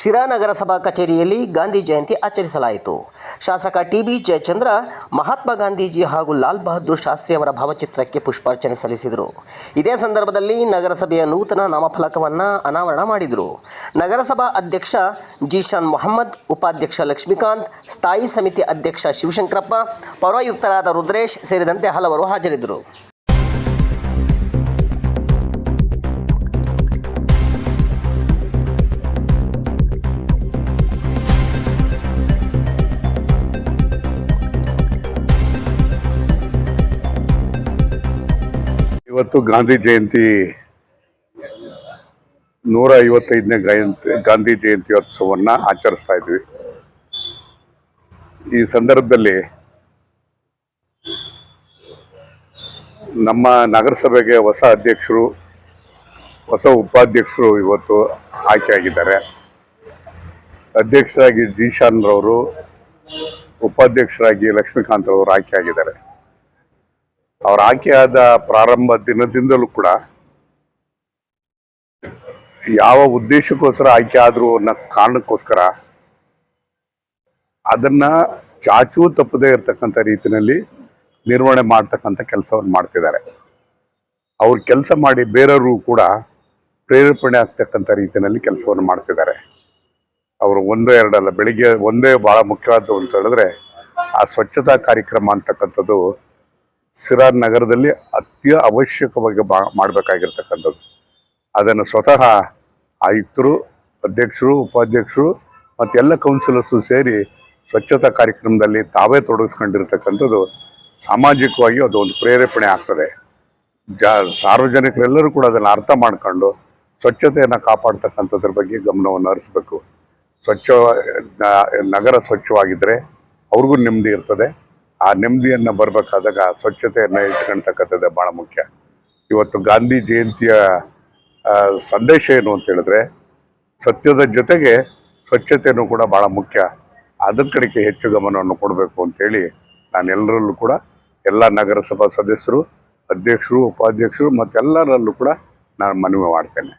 ಶಿರಾ ನಗರಸಭಾ ಕಚೇರಿಯಲ್ಲಿ ಗಾಂಧಿ ಜಯಂತಿ ಆಚರಿಸಲಾಯಿತು. ಶಾಸಕ ಟಿಬಿ ಜಯಚಂದ್ರ, ಮಹಾತ್ಮ ಗಾಂಧೀಜಿ ಹಾಗೂ ಲಾಲ್ ಬಹದ್ದೂರ್ ಶಾಸ್ತ್ರಿ ಅವರ ಭಾವಚಿತ್ರಕ್ಕೆ ಪುಷ್ಪಾರ್ಚನೆ ಸಲ್ಲಿಸಿದರು. ಇದೇ ಸಂದರ್ಭದಲ್ಲಿ ನಗರಸಭೆಯ ನೂತನ ನಾಮಫಲಕವನ್ನು ಅನಾವರಣ ಮಾಡಿದರು. ನಗರಸಭಾ ಅಧ್ಯಕ್ಷ ಜೀಶಾನ್ ಮೊಹಮ್ಮದ್, ಉಪಾಧ್ಯಕ್ಷ ಲಕ್ಷ್ಮೀಕಾಂತ್, ಸ್ಥಾಯಿ ಸಮಿತಿ ಅಧ್ಯಕ್ಷ ಶಿವಶಂಕರಪ್ಪ, ಪೌರಾಯುಕ್ತರಾದ ರುದ್ರೇಶ್ ಸೇರಿದಂತೆ ಹಲವರು ಹಾಜರಿದ್ದರು. ಇವತ್ತು ಗಾಂಧಿ ಜಯಂತಿ ನೂರ ಐವತ್ತೈದನೇ ಜಯಂತಿ ಗಾಂಧಿ ಜಯಂತ್ಯೋತ್ಸವನ್ನ ಆಚರಿಸ್ತಾ ಇದ್ವಿ. ಈ ಸಂದರ್ಭದಲ್ಲಿ ನಮ್ಮ ನಗರಸಭೆಗೆ ಹೊಸ ಅಧ್ಯಕ್ಷರು, ಹೊಸ ಉಪಾಧ್ಯಕ್ಷರು ಇವತ್ತು ಆಯ್ಕೆಯಾಗಿದ್ದಾರೆ ಅಧ್ಯಕ್ಷರಾಗಿ ಜೀಶಾನ್ ರವರು, ಉಪಾಧ್ಯಕ್ಷರಾಗಿ ಲಕ್ಷ್ಮೀಕಾಂತ್ ಅವರು ಆಯ್ಕೆಯಾಗಿದ್ದಾರೆ ಅವ್ರ ಆಯ್ಕೆಯಾದ ಪ್ರಾರಂಭ ದಿನದಿಂದಲೂ ಕೂಡ ಯಾವ ಉದ್ದೇಶಕ್ಕೋಸ್ಕರ ಆಯ್ಕೆ ಆದ್ರು ಅನ್ನೋ ಕಾರಣಕ್ಕೋಸ್ಕರ ಅದನ್ನ ಚಾಚೂ ತಪ್ಪದೇ ಇರತಕ್ಕಂಥ ರೀತಿಯಲ್ಲಿ ನಿರ್ವಹಣೆ ಮಾಡ್ತಕ್ಕಂಥ ಕೆಲಸವನ್ನು ಮಾಡ್ತಿದ್ದಾರೆ. ಅವ್ರ ಕೆಲಸ ಮಾಡಿ ಬೇರೆಯವರು ಕೂಡ ಪ್ರೇರೇಪಣೆ ಆಗ್ತಕ್ಕಂಥ ರೀತಿಯಲ್ಲಿ ಕೆಲಸವನ್ನು ಮಾಡ್ತಿದ್ದಾರೆ. ಅವರು ಒಂದೇ ಎರಡಲ್ಲ, ಬೆಳಿಗ್ಗೆ ಒಂದೇ ಬಹಳ ಮುಖ್ಯವಾದ್ದು ಅಂತ ಹೇಳಿದ್ರೆ ಆ ಸ್ವಚ್ಛತಾ ಕಾರ್ಯಕ್ರಮ ಅಂತಕ್ಕಂಥದ್ದು ಸಿರಾ ನಗರದಲ್ಲಿ ಅತ್ಯ ಅವಶ್ಯಕವಾಗಿ ಬಾ ಮಾಡಬೇಕಾಗಿರ್ತಕ್ಕಂಥದ್ದು. ಅದನ್ನು ಸ್ವತಃ ಆಯುಕ್ತರು, ಅಧ್ಯಕ್ಷರು, ಉಪಾಧ್ಯಕ್ಷರು ಮತ್ತು ಎಲ್ಲ ಕೌನ್ಸಿಲರ್ಸು ಸೇರಿ ಸ್ವಚ್ಛತಾ ಕಾರ್ಯಕ್ರಮದಲ್ಲಿ ತಾವೇ ತೊಡಗಿಸ್ಕೊಂಡಿರ್ತಕ್ಕಂಥದ್ದು ಸಾಮಾಜಿಕವಾಗಿ ಅದು ಒಂದು ಪ್ರೇರೇಪಣೆ ಆಗ್ತದೆ. ಜ ಸಾರ್ವಜನಿಕರೆಲ್ಲರೂ ಕೂಡ ಅದನ್ನು ಅರ್ಥ ಮಾಡ್ಕೊಂಡು ಸ್ವಚ್ಛತೆಯನ್ನು ಕಾಪಾಡ್ತಕ್ಕಂಥದ್ರ ಬಗ್ಗೆ ಗಮನವನ್ನು ಹರಿಸ್ಬೇಕು. ಸ್ವಚ್ಛ ನಗರ ಸ್ವಚ್ಛವಾಗಿದ್ದರೆ ಅವ್ರಿಗೂ ನೆಮ್ಮದಿ ಇರ್ತದೆ. ಆ ನೆಮ್ಮದಿಯನ್ನು ಬರಬೇಕಾದಾಗ ಸ್ವಚ್ಛತೆಯನ್ನು ಇಟ್ಕೊಳ್ತಕ್ಕಂಥದ್ದು ಭಾಳ ಮುಖ್ಯ. ಇವತ್ತು ಗಾಂಧಿ ಜಯಂತಿಯ ಸಂದೇಶ ಏನು ಅಂತ ಹೇಳಿದ್ರೆ, ಸತ್ಯದ ಜೊತೆಗೆ ಸ್ವಚ್ಛತೆಯೂ ಕೂಡ ಭಾಳ ಮುಖ್ಯ. ಅದ್ರ ಕಡೆಗೆ ಹೆಚ್ಚು ಗಮನವನ್ನು ಕೊಡಬೇಕು ಅಂತೇಳಿ ನಾನು ಎಲ್ಲರಲ್ಲೂ ಕೂಡ ಎಲ್ಲ ನಗರಸಭಾ ಸದಸ್ಯರು, ಅಧ್ಯಕ್ಷರು, ಉಪಾಧ್ಯಕ್ಷರು ಮತ್ತೆಲ್ಲರಲ್ಲೂ ಕೂಡ ನಾನು ಮನವಿ ಮಾಡ್ತೇನೆ.